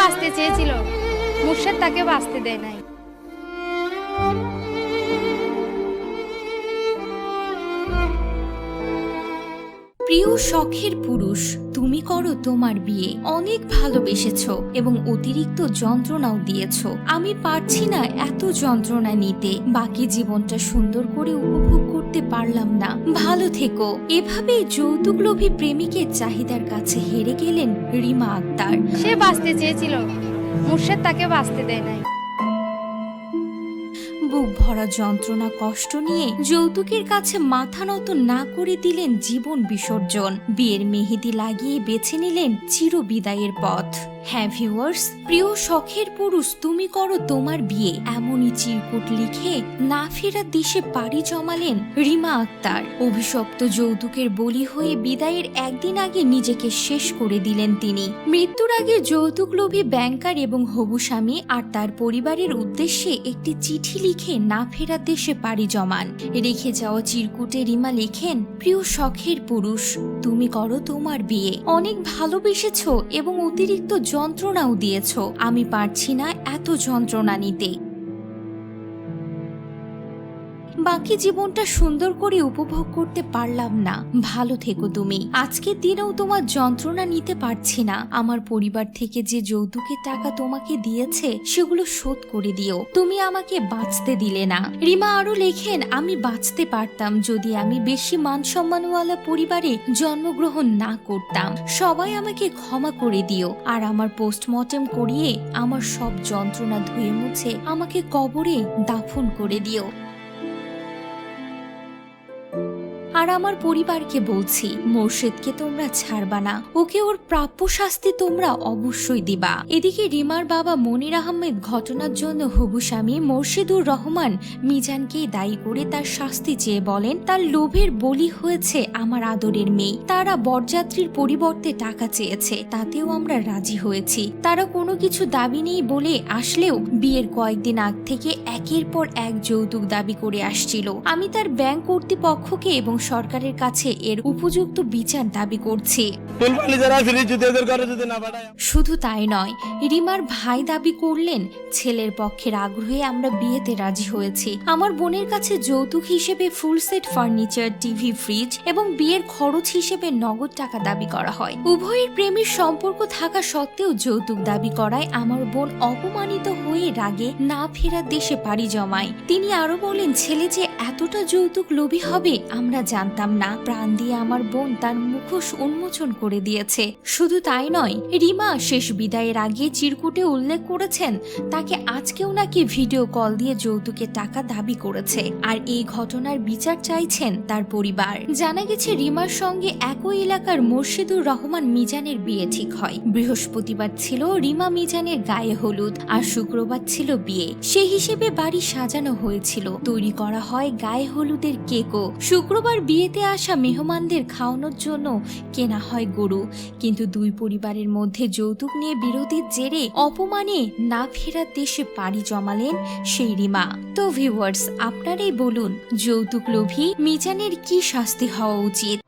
বাঁচতে চেয়েছিল। মুর্শেদ তাকে বাঁচতে দেয় নাই। প্রিয় শখের পুরুষ, তুমি করো তোমার বিয়ে। অনেক ভালোবেসেছ এবং অতিরিক্ত যন্ত্রণাও দিয়েছ। আমি পারছি না এত যন্ত্রণা নিতে। বাকি জীবনটা সুন্দর করে উপভোগ করতে পারলাম না। ভালো থেকো। এভাবেই যৌতুক লোভী প্রেমিকের চাহিদার কাছে হেরে গেলেন রিমা আক্তার। সে বাঁচতে চেয়েছিল। মুর্শেদ তাকে বাঁচতে দেয় নাই। বুক ভরা যন্ত্রণা, কষ্ট নিয়ে যৌতুকের কাছে মাথা নত না করে দিলেন জীবন বিসর্জন। বিয়ের মেহেদি লাগিয়ে বেছে নিলেন চিরবিদায়ের পথ। হ্যাঁ ভিউয়ার্স, প্রিয় শখের পুরুষ, তুমি করো তোমার বিয়ে। এমনই চিরকুট লিখে না ফেরার দেশে পাড়ি জমালেন রিমা আক্তার। অভিশপ্ত যৌতুকের বলি হয়ে বিদায়ের একদিন আগে নিজেকে শেষ করে দিলেন তিনি। মৃত্যুর আগে যৌতুক লোভী ব্যাংকার এবং হবু স্বামী আর তার পরিবারের উদ্দেশ্যে একটি চিঠি লিখে না ফেরার দেশে পাড়ি জমান। রেখে যাওয়া চিরকুটে রিমা লেখেন, প্রিয় শখের পুরুষ, তুমি করো তোমার বিয়ে। অনেক ভালোবেসেছ এবং অতিরিক্ত যন্ত্রণাও দিয়েছ। আমি পারছি না এত যন্ত্রণা নিতে। বাকি জীবনটা সুন্দর করে উপভোগ করতে পারলাম না। ভালো থেকো তুমি। আজকের দিনেও তোমার যন্ত্রণা নিতে পারছি না। আমার পরিবার থেকে যে যৌতুকের টাকা তোমাকে দিয়েছে, সেগুলো শোধ করে দিও। তুমি আমাকে বাঁচতে দিলে না। রিমা আরও লেখেন, আমি বাঁচতে পারতাম যদি আমি বেশি মান সম্মানওয়ালা পরিবারে জন্মগ্রহণ না করতাম। সবাই আমাকে ক্ষমা করে দিও। আর আমার পোস্টমর্টেম করিয়ে আমার সব যন্ত্রণা ধুয়ে মুছে আমাকে কবরে দাফন করে দিও। আর আমার পরিবারকে বলছি, মোর্শেদকে তোমরা ছাড়বা না। ওকে ওর প্রাপ্য শাস্তি তোমরা অবশ্যই দিবা। এদিকে রিমার বাবা মনির আহমেদ ঘটনার জন্য হবু স্বামী মোর্শেদুর রহমান মিজানকে দায়ী করে তার শাস্তি চেয়ে বলেন, তার লোভের বলি হয়েছে আমার আদরের মেয়ে। তারা বরযাত্রীর পরিবর্তে টাকা চেয়েছে, তাতেও আমরা রাজি হয়েছি। তারা কোনো কিছু দাবি নেই বলে আসলেও বিয়ের কয়েকদিন আগ থেকে একের পর এক যৌতুক দাবি করে আসছিল। আমি তার ব্যাংক কর্তৃপক্ষকে এবং সরকারের কাছে এর উপযুক্ত বিচার দাবি করছি। শুধু তাই নয় রিমার ভাই দাবি করলেন ছেলের পক্ষের আগ্রহে আমরা বিয়েতে রাজি হয়েছি। আমার বোনের কাছে যৌতুক হিসেবে full set furniture TV fridge এবং বিয়ের খরচ হিসেবে নগদ টাকা দাবি করা হয়। উভয়ের প্রেমের সম্পর্ক থাকা সত্ত্বেও যৌতুক দাবি করায় আমার বোন অপমানিত হয়ে রাগে না ফেরার দেশে পাড়ি জমায়। তিনি আরও বলেন ছেলে যে এতটা যৌতুক লোভী হবে, আমরা জানতাম না। প্রাণ দিয়ে আমার বোন তার মুখোশ উন্মোচন করে দিয়েছে। শুধু তাই নয়, রিমা শেষ বিদায়ের আগে চিরকুটে উল্লেখ করেছেন, তাকে আজকেও নাকি ভিডিও কল দিয়ে যৌতুকের টাকা দাবি করেছে। আর এই ঘটনার বিচার চাইছেন তার পরিবার। জানা গেছে, রিমার সঙ্গে একই এলাকার মোর্শেদুর রহমান মিজানের বিয়ে ঠিক হয়। বৃহস্পতিবার ছিল রিমা মিজানের গায়ে হলুদ, আর শুক্রবার ছিল বিয়ে। সেই হিসেবে বাড়ি সাজানো হয়েছিল। তৈরি করা হয় গায়ে হলুদের কেকও। শুক্রবার বিয়েতে আসা মেহমানদের খাওয়ানোর জন্য কেনা হয় গরু। কিন্তু দুই পরিবারের মধ্যে যৌতুক নিয়ে বিরোধের জেরে অপমানে না ফেরার দেশে পাড়ি জমালেন সেই রিমা। তো ভিউয়ার্স, আপনারাই বলুন, যৌতুক লোভী মিজানের কি শাস্তি হওয়া উচিত?